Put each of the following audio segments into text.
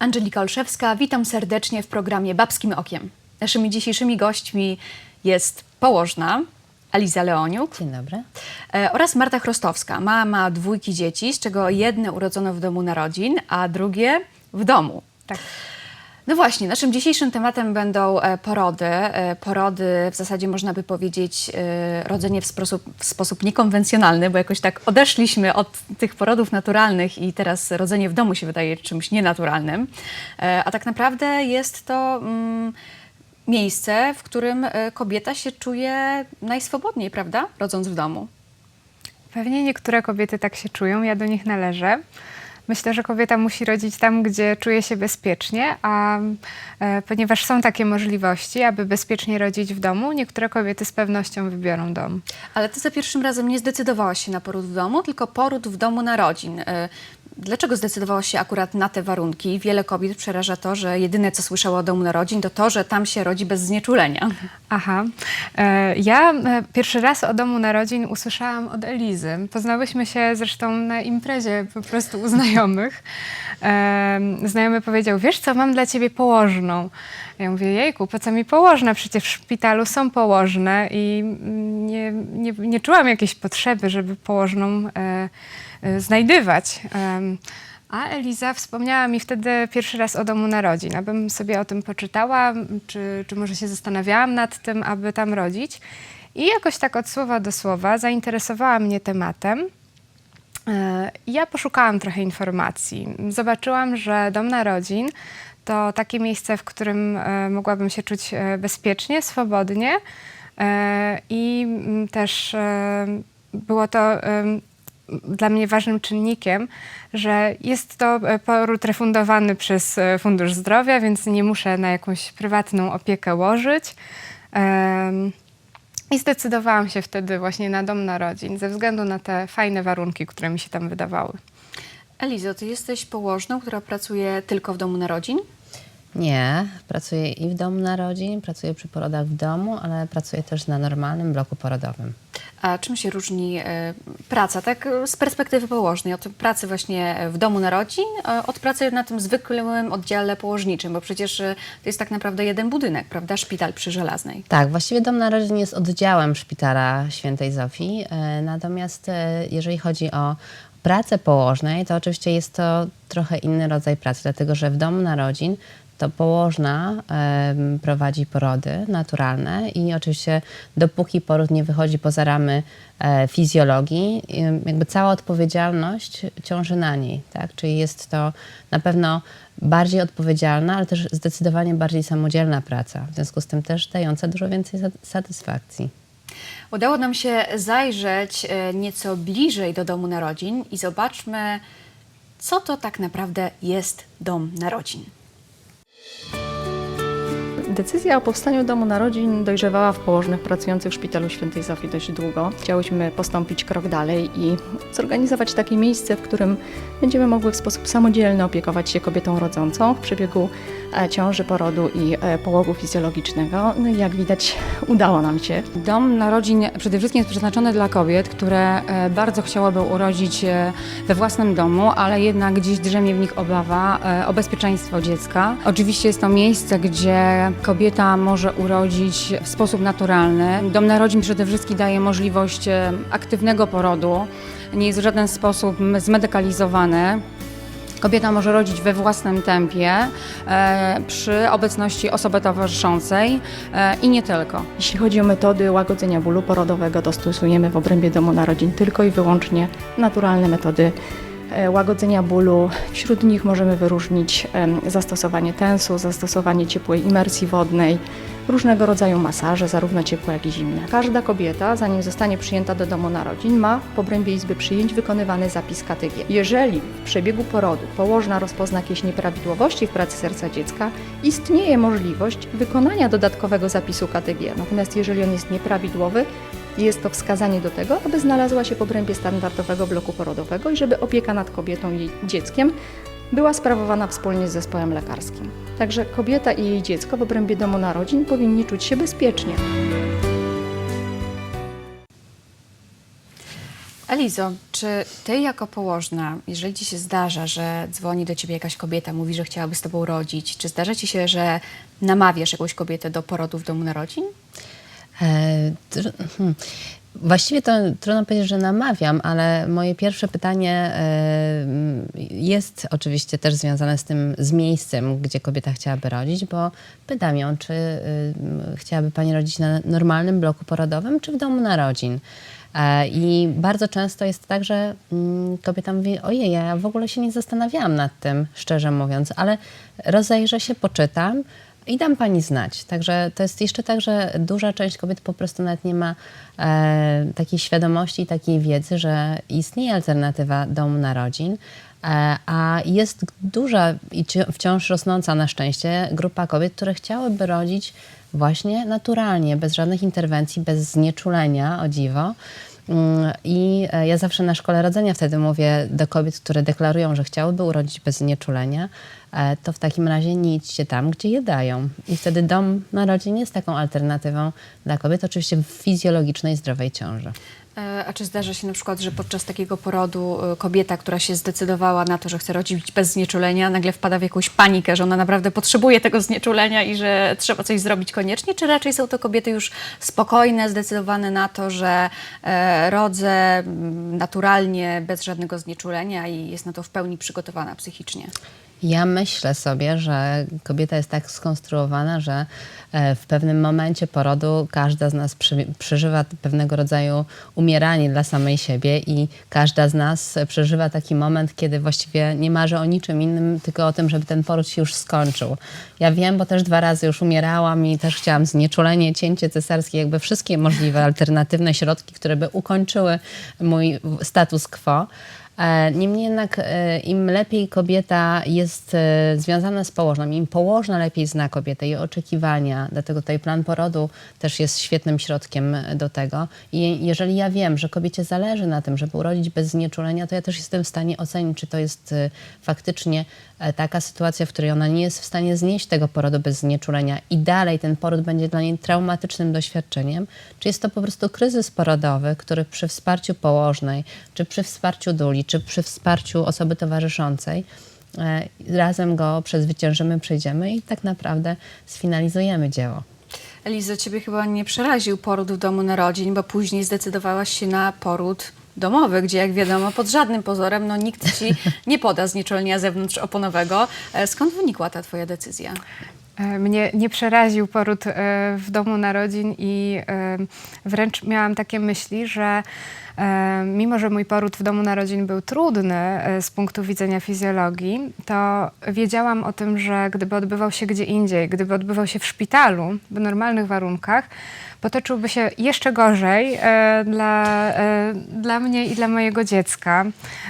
Angelika Olszewska, witam serdecznie w programie Babskim Okiem. Naszymi dzisiejszymi gośćmi jest położna Aliza Leoniuk Dzień dobry. e, oraz Marta Chrostowska, mama dwójki dzieci, z czego jedne urodzono w domu narodzin, a drugie w domu. Tak. No właśnie, naszym dzisiejszym tematem będą e, porody. E, Porody w zasadzie można by powiedzieć e, rodzenie w sposób, w sposób niekonwencjonalny, bo jakoś tak odeszliśmy od tych porodów naturalnych i teraz rodzenie w domu się wydaje czymś nienaturalnym. A tak naprawdę jest to mm, miejsce, w którym kobieta się czuje najswobodniej, prawda? Rodząc w domu. Pewnie niektóre kobiety tak się czują, ja do nich należę. Myślę, że kobieta musi rodzić tam, gdzie czuje się bezpiecznie, a e, ponieważ są takie możliwości, aby bezpiecznie rodzić w domu, niektóre kobiety z pewnością wybiorą dom. Ale ty za pierwszym razem nie zdecydowałaś się na poród w domu, tylko poród w domu narodzin. Dlaczego zdecydowałaś się akurat na te warunki? Wiele kobiet przeraża to, że jedyne co słyszało o domu narodzin to to, że tam się rodzi bez znieczulenia. Aha. E, Ja e, pierwszy raz o domu narodzin usłyszałam od Elizy. Poznałyśmy się zresztą na imprezie po prostu u znajomych. E, Znajomy powiedział, wiesz co, mam dla ciebie położną. Ja mówię, jejku, po co mi położna? Przecież w szpitalu są położne i nie, nie, nie czułam jakiejś potrzeby, żeby położną znajdywać. Em, a Eliza wspomniała mi wtedy pierwszy raz o domu narodzin, abym sobie o tym poczytała, czy, czy może się zastanawiałam nad tym, aby tam rodzić. I jakoś tak od słowa do słowa zainteresowała mnie tematem. E, Ja poszukałam trochę informacji. Zobaczyłam, że dom narodzin to takie miejsce, w którym e, mogłabym się czuć e, bezpiecznie, swobodnie e, i mm, też e, było to dla mnie ważnym czynnikiem, że jest to e, poród refundowany przez e, Fundusz Zdrowia, więc nie muszę na jakąś prywatną opiekę łożyć. I zdecydowałam się wtedy właśnie na dom narodzin, ze względu na te fajne warunki, które mi się tam wydawały. Elizo, ty jesteś położną, która pracuje tylko w domu narodzin? Nie, pracuję i w domu narodzin, pracuję przy porodach w domu, ale pracuję też na normalnym bloku porodowym. A czym się różni e, praca, tak e, z perspektywy położnej, od pracy właśnie w domu narodzin, e, od pracy na tym zwykłym oddziale położniczym, bo przecież to jest tak naprawdę jeden budynek, prawda? Szpital przy Żelaznej. Tak, właściwie dom narodzin jest oddziałem szpitala świętej Zofii, natomiast jeżeli chodzi o pracę położnej, to oczywiście jest to trochę inny rodzaj pracy, dlatego że w domu narodzin to położna prowadzi porody naturalne i oczywiście dopóki poród nie wychodzi poza ramy e, fizjologii, jakby cała odpowiedzialność ciąży na niej, tak? Czyli jest to na pewno bardziej odpowiedzialna, ale też zdecydowanie bardziej samodzielna praca, w związku z tym też dająca dużo więcej sa- satysfakcji. Udało nam się zajrzeć e, nieco bliżej do domu narodzin i zobaczmy, co to tak naprawdę jest dom narodzin. Decyzja o powstaniu Domu Narodzin dojrzewała w położnych pracujących w Szpitalu Świętej Zofii dość długo. Chciałyśmy postąpić krok dalej i zorganizować takie miejsce, w którym będziemy mogły w sposób samodzielny opiekować się kobietą rodzącą w przebiegu ciąży, porodu i e, połogu fizjologicznego. No jak widać udało nam się. Dom narodzin przede wszystkim jest przeznaczony dla kobiet, które e, bardzo chciałyby urodzić e, we własnym domu, ale jednak gdzieś drzemie w nich obawa e, o bezpieczeństwo dziecka. Oczywiście jest to miejsce, gdzie kobieta może urodzić w sposób naturalny. Dom narodzin przede wszystkim daje możliwość e, aktywnego porodu. Nie jest w żaden sposób zmedykalizowany. Kobieta może rodzić we własnym tempie e, przy obecności osoby towarzyszącej e, i nie tylko. Jeśli chodzi o metody łagodzenia bólu porodowego, to stosujemy w obrębie Domu Narodzin tylko i wyłącznie naturalne metody łagodzenia bólu. Wśród nich możemy wyróżnić zastosowanie tensu, zastosowanie ciepłej imersji wodnej, różnego rodzaju masaże, zarówno ciepłe, jak i zimne. Każda kobieta, zanim zostanie przyjęta do domu narodzin, ma w obrębie Izby Przyjęć wykonywany zapis KTG. Jeżeli w przebiegu porodu położna rozpozna jakieś nieprawidłowości w pracy serca dziecka, istnieje możliwość wykonania dodatkowego zapisu KTG. Natomiast jeżeli on jest nieprawidłowy, jest to wskazanie do tego, aby znalazła się w obrębie standardowego bloku porodowego i żeby opieka nad kobietą i jej dzieckiem była sprawowana wspólnie z zespołem lekarskim. Także kobieta i jej dziecko w obrębie domu narodzin powinni czuć się bezpiecznie. Elizo, czy ty jako położna, jeżeli ci się zdarza, że dzwoni do ciebie jakaś kobieta, mówi, że chciałaby z tobą rodzić, czy zdarza ci się, że namawiasz jakąś kobietę do porodu w domu narodzin? E, hmm. Właściwie to trudno powiedzieć, że namawiam, ale moje pierwsze pytanie e, jest oczywiście też związane z tym, z miejscem, gdzie kobieta chciałaby rodzić, bo pytam ją, czy y, chciałaby pani rodzić na normalnym bloku porodowym, czy w domu narodzin. E, I bardzo często jest tak, że mm, kobieta mówi, ojej, ja w ogóle się nie zastanawiałam nad tym, szczerze mówiąc, ale rozejrzę się, poczytam, i dam pani znać. Także to jest jeszcze tak, że duża część kobiet po prostu nawet nie ma e, takiej świadomości takiej wiedzy, że istnieje alternatywa domu narodzin. E, a jest duża i ci- wciąż rosnąca na szczęście grupa kobiet, które chciałyby rodzić właśnie naturalnie, bez żadnych interwencji, bez znieczulenia, o dziwo. I e, ja zawsze na szkole rodzenia wtedy mówię do kobiet, które deklarują, że chciałyby urodzić bez znieczulenia, e, to w takim razie nie idźcie tam, gdzie je dają. I wtedy dom narodzin jest taką alternatywą dla kobiet, oczywiście w fizjologicznej, zdrowej ciąży. E, A czy zdarza się na przykład, że podczas takiego porodu e, kobieta, która się zdecydowała na to, że chce rodzić bez znieczulenia, nagle wpada w jakąś panikę, że ona naprawdę potrzebuje tego znieczulenia i że trzeba coś zrobić koniecznie? Czy raczej są to kobiety już spokojne, zdecydowane na to, że e, rodzę mm, naturalnie, bez żadnego znieczulenia i jest na to w pełni przygotowana psychicznie? Ja myślę sobie, że kobieta jest tak skonstruowana, że e, w pewnym momencie porodu każda z nas przeżywa pewnego rodzaju umieranie dla samej siebie i każda z nas przeżywa taki moment, kiedy właściwie nie marzy o niczym innym, tylko o tym, żeby ten poród się już skończył. Ja wiem, bo też dwa razy już umierałam i też chciałam znieczulenie, cięcie cesarskie, jakby wszystkie możliwe alternatywne środki, które by ukończyły mój status quo. E, Niemniej jednak e, im lepiej kobieta jest e, związana z położną, im położna lepiej zna kobietę, jej oczekiwania, dlatego tutaj plan porodu też jest świetnym środkiem do tego. I jeżeli ja wiem, że kobiecie zależy na tym, żeby urodzić bez znieczulenia, to ja też jestem w stanie ocenić, czy to jest faktycznie taka sytuacja, w której ona nie jest w stanie znieść tego porodu bez znieczulenia i dalej ten poród będzie dla niej traumatycznym doświadczeniem, czy jest to po prostu kryzys porodowy, który przy wsparciu położnej, czy przy wsparciu duli, czy przy wsparciu osoby towarzyszącej e, razem go przezwyciężymy, przejdziemy i tak naprawdę sfinalizujemy dzieło. Elizo, ciebie chyba nie przeraził poród w domu narodzin, bo później zdecydowałaś się na poród domowy, gdzie jak wiadomo pod żadnym pozorem no, nikt ci nie poda znieczulenia zewnątrzoponowego. E, Skąd wynikła ta twoja decyzja? E, Mnie nie przeraził poród e, w domu narodzin i wręcz miałam takie myśli, że mimo, że mój poród w domu narodzin był trudny e, z punktu widzenia fizjologii, to wiedziałam o tym, że gdyby odbywał się gdzie indziej, gdyby odbywał się w szpitalu, w normalnych warunkach, potoczyłby się jeszcze gorzej e, dla, e, dla mnie i dla mojego dziecka.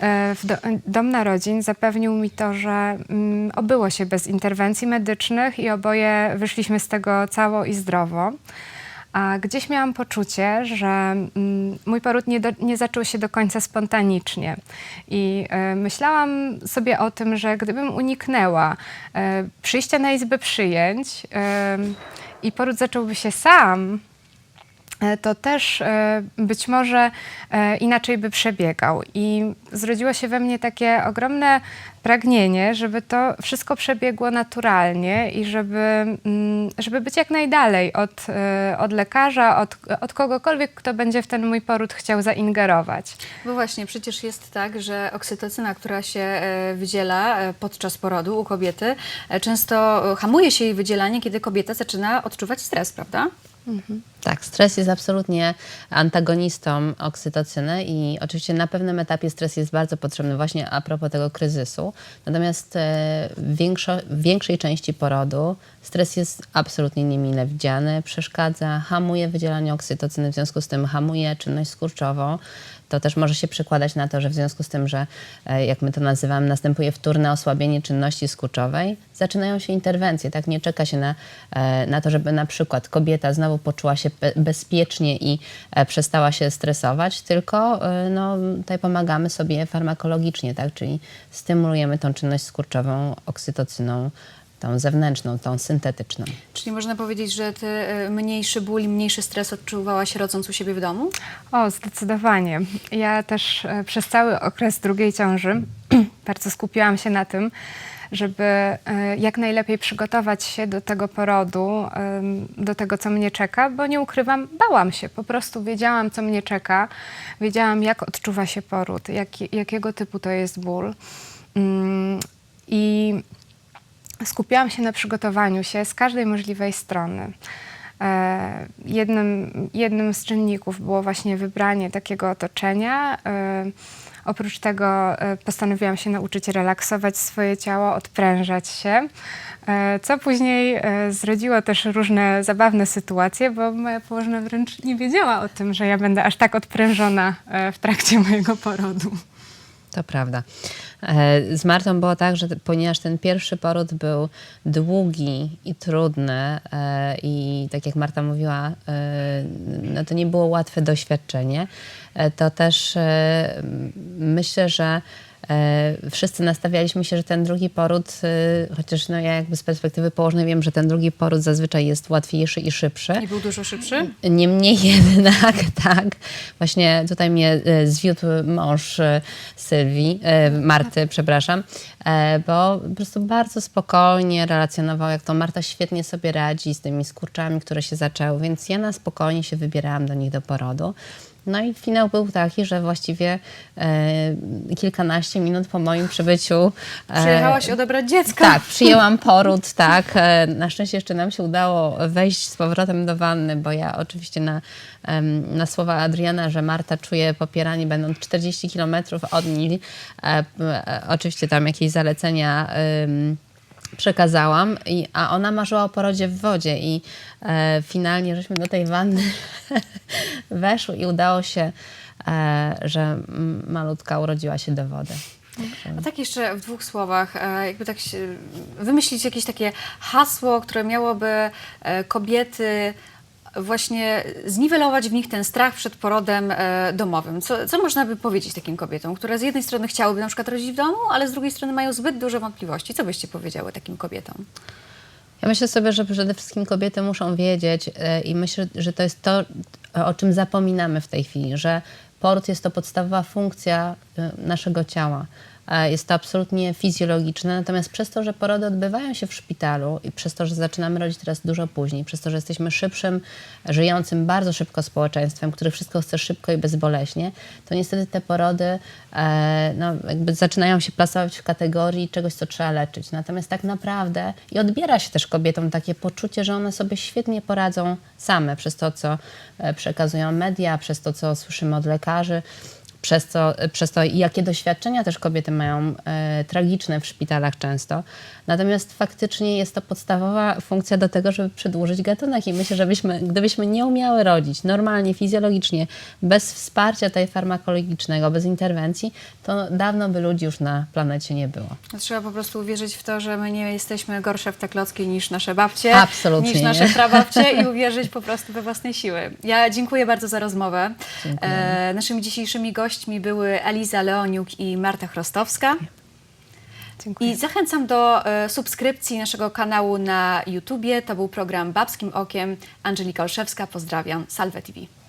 E, do, dom narodzin zapewnił mi to, że mm, obyło się bez interwencji medycznych i oboje wyszliśmy z tego cało i zdrowo. A gdzieś miałam poczucie, że mm, mój poród nie, do, nie zaczął się do końca spontanicznie. I e, myślałam sobie o tym, że gdybym uniknęła e, przyjścia na izbę przyjęć e, i poród zacząłby się sam, to też e, być może e, inaczej by przebiegał. I zrodziło się we mnie takie ogromne pragnienie, żeby to wszystko przebiegło naturalnie i żeby, mm, żeby być jak najdalej od, e, od lekarza, od, od kogokolwiek, kto będzie w ten mój poród chciał zaingerować. Bo właśnie, przecież jest tak, że oksytocyna, która się e, wydziela e, podczas porodu u kobiety, e, często e, hamuje się jej wydzielanie, kiedy kobieta zaczyna odczuwać stres, prawda? Tak, stres jest absolutnie antagonistą oksytocyny i oczywiście na pewnym etapie stres jest bardzo potrzebny właśnie a propos tego kryzysu. Natomiast e, w, większej części porodu stres jest absolutnie niemile widziany, przeszkadza, hamuje wydzielanie oksytocyny, w związku z tym hamuje czynność skurczową. To też może się przekładać na to, że w związku z tym, że e, jak my to nazywamy, następuje wtórne osłabienie czynności skurczowej, zaczynają się interwencje. Tak nie czeka się na, e, na to, żeby na przykład kobieta znowu poczuła się bezpiecznie i e, przestała się stresować, tylko e, no, tutaj pomagamy sobie farmakologicznie, tak? czyli stymulujemy tą czynność skurczową oksytocyną. tą zewnętrzną, tą syntetyczną. Czyli można powiedzieć, że ty e, mniejszy ból i mniejszy stres odczuwałaś rodząc u siebie w domu? O, zdecydowanie. Ja też przez cały okres drugiej ciąży bardzo skupiłam się na tym, żeby e, jak najlepiej przygotować się do tego porodu, do tego, co mnie czeka, bo nie ukrywam, bałam się. Po prostu wiedziałam, co mnie czeka, wiedziałam, jak odczuwa się poród, jak, jakiego typu to jest ból. Mm, I skupiałam się na przygotowaniu się z każdej możliwej strony. E, jednym, jednym z czynników było właśnie wybranie takiego otoczenia. Oprócz tego e, postanowiłam się nauczyć relaksować swoje ciało, odprężać się, e, co później e, zrodziło też różne zabawne sytuacje, bo moja położna wręcz nie wiedziała o tym, że ja będę aż tak odprężona w trakcie mojego porodu. To prawda. E, Z Martą było tak, że ponieważ ten pierwszy poród był długi i trudny e, i tak jak Marta mówiła, e, no to nie było łatwe doświadczenie, to też myślę, że wszyscy nastawialiśmy się, że ten drugi poród, e, chociaż no ja jakby z perspektywy położnej wiem, że ten drugi poród zazwyczaj jest łatwiejszy i szybszy. Nie był dużo szybszy? Niemniej jednak, tak, właśnie tutaj mnie e, zwiódł mąż e, Sylwii, e, Marty, przepraszam, e, bo po prostu bardzo spokojnie relacjonował, jak to Marta świetnie sobie radzi z tymi skurczami, które się zaczęły, więc ja na spokojnie się wybierałam do nich do porodu. No i finał był taki, że właściwie e, kilkanaście minut po moim przybyciu... e, Przyjechałaś odebrać dziecko. tak, przyjęłam poród, tak. E, Na szczęście jeszcze nam się udało wejść z powrotem do wanny, bo ja oczywiście na, em, na słowa Adriana, że Marta czuje popieranie będąc 40 kilometrów od niej, e, e, oczywiście tam jakieś zalecenia em, przekazałam, i, a ona marzyła o porodzie w wodzie i e, finalnie żeśmy do tej wanny weszły i udało się, e, że malutka urodziła się do wody. A tak jeszcze w dwóch słowach, e, jakby tak wymyślić jakieś takie hasło, które miałoby e, kobiety właśnie zniwelować w nich ten strach przed porodem e, domowym. Co, co można by powiedzieć takim kobietom, które z jednej strony chciałyby na przykład rodzić w domu, ale z drugiej strony mają zbyt duże wątpliwości? Co byście powiedziały takim kobietom? Ja myślę sobie, że przede wszystkim kobiety muszą wiedzieć e, i myślę, że to jest to, o czym zapominamy w tej chwili, że poród jest to podstawowa funkcja e, naszego ciała. E, Jest to absolutnie fizjologiczne, natomiast przez to, że porody odbywają się w szpitalu i przez to, że zaczynamy rodzić teraz dużo później, przez to, że jesteśmy szybszym, żyjącym bardzo szybko społeczeństwem, które wszystko chce szybko i bezboleśnie, to niestety te porody e, no, jakby zaczynają się plasować w kategorii czegoś, co trzeba leczyć. Natomiast tak naprawdę i odbiera się też kobietom takie poczucie, że one sobie świetnie poradzą same przez to, co e, przekazują media, przez to, co słyszymy od lekarzy przez to, przez to jakie doświadczenia też kobiety mają e, tragiczne w szpitalach często. Natomiast faktycznie jest to podstawowa funkcja do tego, żeby przedłużyć gatunek i myślę, że byśmy, gdybyśmy nie umiały rodzić normalnie, fizjologicznie, bez wsparcia tej farmakologicznego, bez interwencji, to dawno by ludzi już na planecie nie było. Trzeba po prostu uwierzyć w to, że my nie jesteśmy gorsze w te klocki niż nasze babcie, Absolutnie niż nie. nasze prababcie i uwierzyć po prostu we własne siły. Ja dziękuję bardzo za rozmowę. E, naszymi dzisiejszymi gośćmi były Eliza Leoniuk i Marta Chrostowska. Dziękuję. I zachęcam do e, subskrypcji naszego kanału na YouTubie. To był program Babskim Okiem. Angelika Olszewska, pozdrawiam. Salve TV.